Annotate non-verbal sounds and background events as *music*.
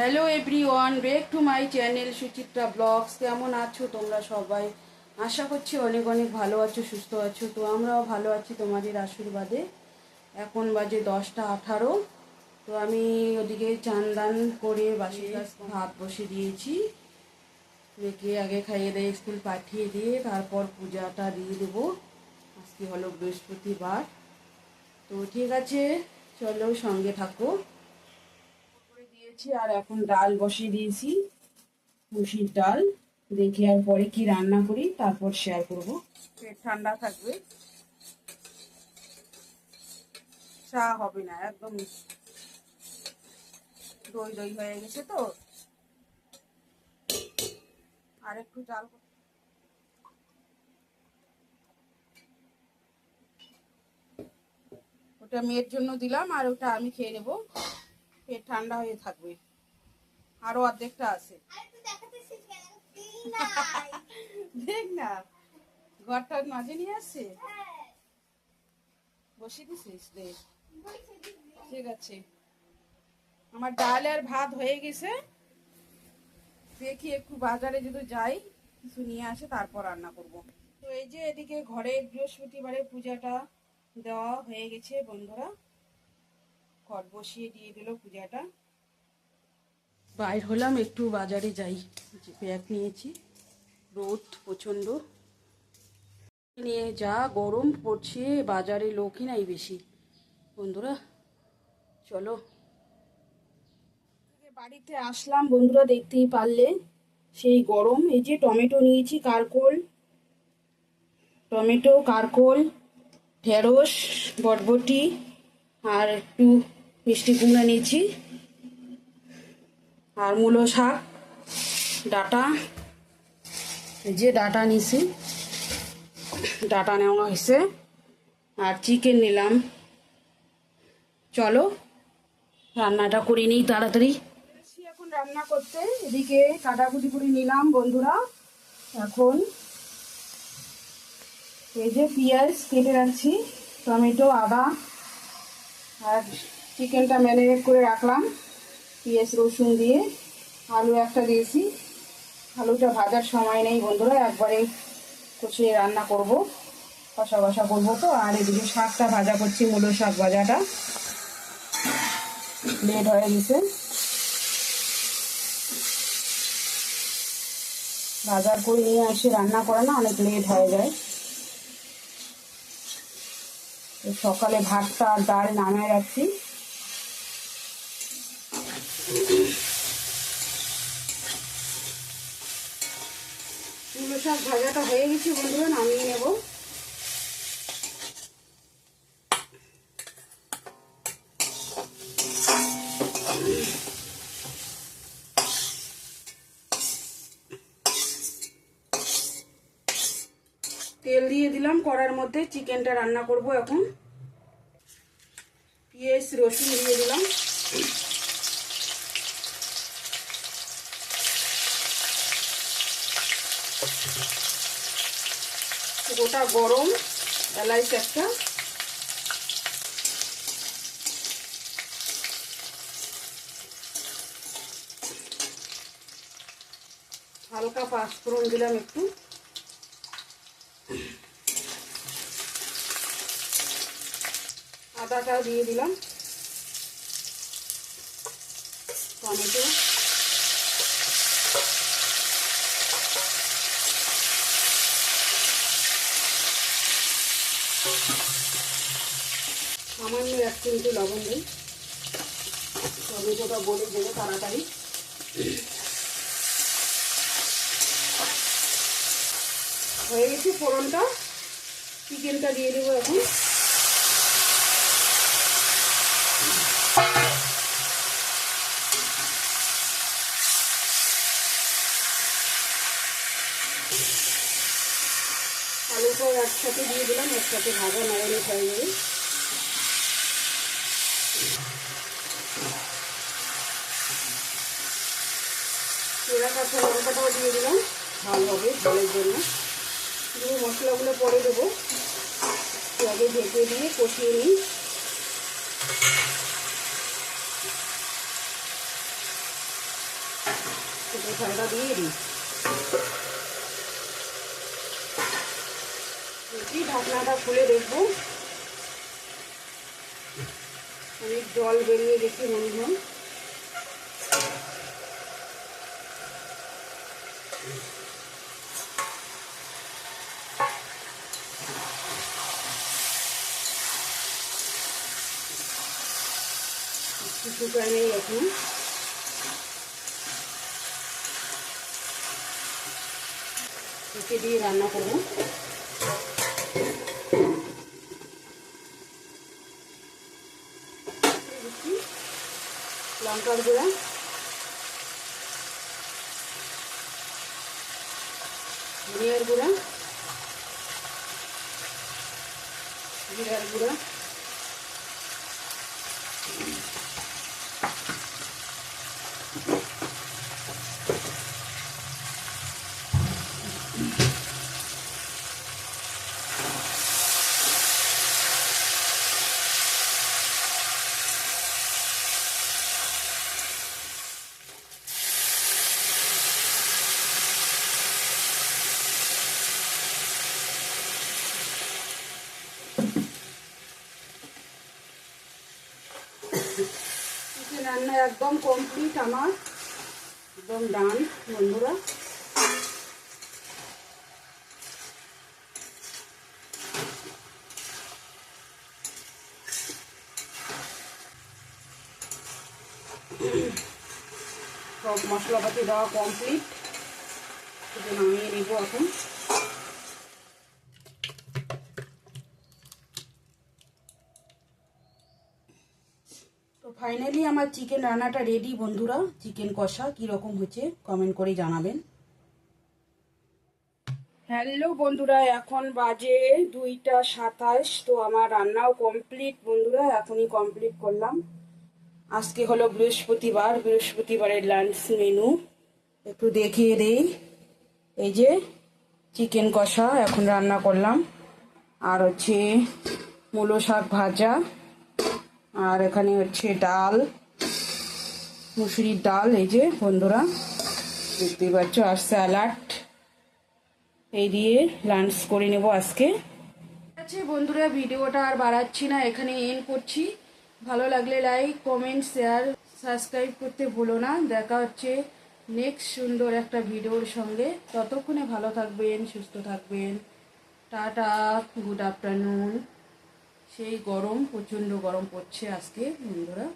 Hello everyone break to my channel Suchitra blogs কেমন আছো তোমরা সবাই? আশা করছি অনেক অনেক ভালো আছো সুস্থ আছো। তো আমরাও ভালো আছি তোমাদের আশীর্বাদে। এখন বাজে দশটা আঠারো। তো আমি ওদিকে চান দান করে বাসি ভাত বসে দিয়েছি। মেয়েকে আগে খাইয়ে দিয়ে স্কুল পাঠিয়ে দিয়ে তারপর পূজাটা দিয়ে দেবো। আজকে হলো বৃহস্পতিবার। তো ঠিক আছে চলো সঙ্গে থাকো। দিয়েছি আর এখন ডাল বসিয়ে দিয়েছি। মুসির ডাল, দেখি আর পরে কি রান্না করি, তারপর শেয়ার করব। ঠান্ডা থাকবে। চা হবে না, একদম দই দই হয়ে গেছে তো। আর একটু ডাল ওটা মেয়ের জন্য দিলাম, আর ওটা আমি খেয়ে নেব। পেট ঠান্ডা হয়ে থাকবে। আরও অর্ধেকটা আছে। *laughs* দেখ না ঘরটার মাঝে নিয়ে আসছে? বসে দিছিস? দেখ। ঠিক আছে। আমার ডাল আর ভাত হয়ে গেছে। দেখি একটু বাজারে যদি যাই কিছু নিয়ে আসে তারপর রান্না করব। তো এই যে এদিকে ঘরে বৃহস্পতিবারের পূজাটা দেওয়া হয়ে গেছে বন্ধুরা। ঘর বসিয়ে দিয়ে দিল পূজাটা। বাইর হলাম একটু বাজারে যাই। যে ব্যাগ নিয়েছি। রোদ প্রচণ্ড। নিয়ে যা গরম পড়ছে বাজারে লোকই নাই বেশি। বন্ধুরা চলো। বাড়িতে আসলাম বন্ধুরা দেখতেই পারলে। সেই গরম এই যে টমেটো নিয়েছি কারকোল। টমেটো কারকোল ঢেঁড়স বটবটি আর একটু মিষ্টি কুমড়া নিয়েছি। আর মূলো শাক, ডাটা। যে ডাটা নিছি ডাটা নেওয়া হয়েছে। আর চিকেন নিলাম। চলো, রান্নাটা করে নিই তাড়াতাড়ি। এখন রান্না করতে। এদিকে কাটাকুটি করে নিলাম বন্ধুরা। এখন এই যে পেঁয়াজ কেটে রাখছি, টমেটো, আদা, আর চিকেনটা ম্যারিনেট করে রাখলাম। পেঁয়াজ, রসুন দিয়ে আলু একটা দিয়েছি। আলুটা ভাজার সময় নেই বন্ধুরা, একবারে কষিয়ে রান্না করব। কষা কষা করব তো, আর এদিকে শাকটা ভাজা করছি, মূলো শাক ভাজাটা। লেট হয়ে গেছে। বাজার করে নিয়ে এসে রান্না করা না, অনেক লেট হয়ে যায়। সকালে ভাতটা আর ডাল নামায় রাখছি। মূলো শাক ভাজাটা হয়ে গেছে বন্ধুরা নামিয়ে নেব। তেল দিয়ে দিলাম, কড়ার মধ্যে চিকেনটা রান্না করব এখন। পেঁয়াজ, রসুন দিয়ে দিলাম। গোটা গরম এলাইচ একটা। হালকা পাঁচফোড়ন দিলাম একটু। আদাটাও দিয়ে দিলাম। টমেটো। সামান্য এক চিমটি লবণ দিই। টমেটোটা বলে দেবে তাড়াতাড়ি। হয়ে গেছে ফোড়নটা। চিকেনটা দিয়ে দেবো এখন। আলুটাও একসাথে দিয়ে দিলাম, একসাথে ভাজা ম্যারিনেট হয়ে যাবে পেঁড়া কাঁচা লঙ্কাটাও দিয়ে দিলাম। ঝাল হবে ঝালের জন্য। দিয়ে মশলাগুলো পরে দেবো। আগে ঢেকে দিয়ে কষিয়ে নিই। ঝালটা দিয়ে দিই। ঢাকনাটা খুলে দেখব। অনেক জল বেরিয়ে গেছে মনে নেই এখন। একে দিয়ে রান্না করব। লঙ্কার গুঁড়া। ধনিয়ার গুঁড়া জিরার গুঁড়া চিকেন রান্না একদম কমপ্লিট আমার। একদম ডান বন্ধুরা। সব মশলাপাতি দেওয়া কমপ্লিট নামিয়ে নিব এখন। ফাইনালি আমার চিকেন রান্নাটা রেডি বন্ধুরা। চিকেন কষা কীরকম হচ্ছে কমেন্ট করে জানাবেন। হ্যালো বন্ধুরা, এখন বাজে দুইটা সাতাশ, তো আমার রান্নাও কমপ্লিট বন্ধুরা, এখনই কমপ্লিট করলাম। আজকে হলো বৃহস্পতিবার, বৃহস্পতিবারের লাঞ্চ মেনু একটু দেখিয়ে দেই। এই যে চিকেন কষা, এখন রান্না করলাম। আর হচ্ছে মূলো শাক ভাজা। আর এখানে হচ্ছে ডাল, মুসুরির ডাল, এই যে বন্ধুরা, দেখতেই পাচ্ছ, আর স্যালাড। এই দিয়ে লাঞ্চ করে নেব আজকে। আছে বন্ধুরা, ভিডিওটা আর বাড়াচ্ছি না, এখানে এন করছি। ভালো লাগলে লাইক কমেন্ট শেয়ার সাবস্ক্রাইব করতে ভুলো না। দেখা হচ্ছে নেক্সট সুন্দর একটা ভিডিওর সঙ্গে। ততক্ষণে ভালো থাকবেন, সুস্থ থাকবেন। টাটা গুড আফটারনুন সেই গরম প্রচণ্ড গরম পড়ছে আজকে বন্ধুরা।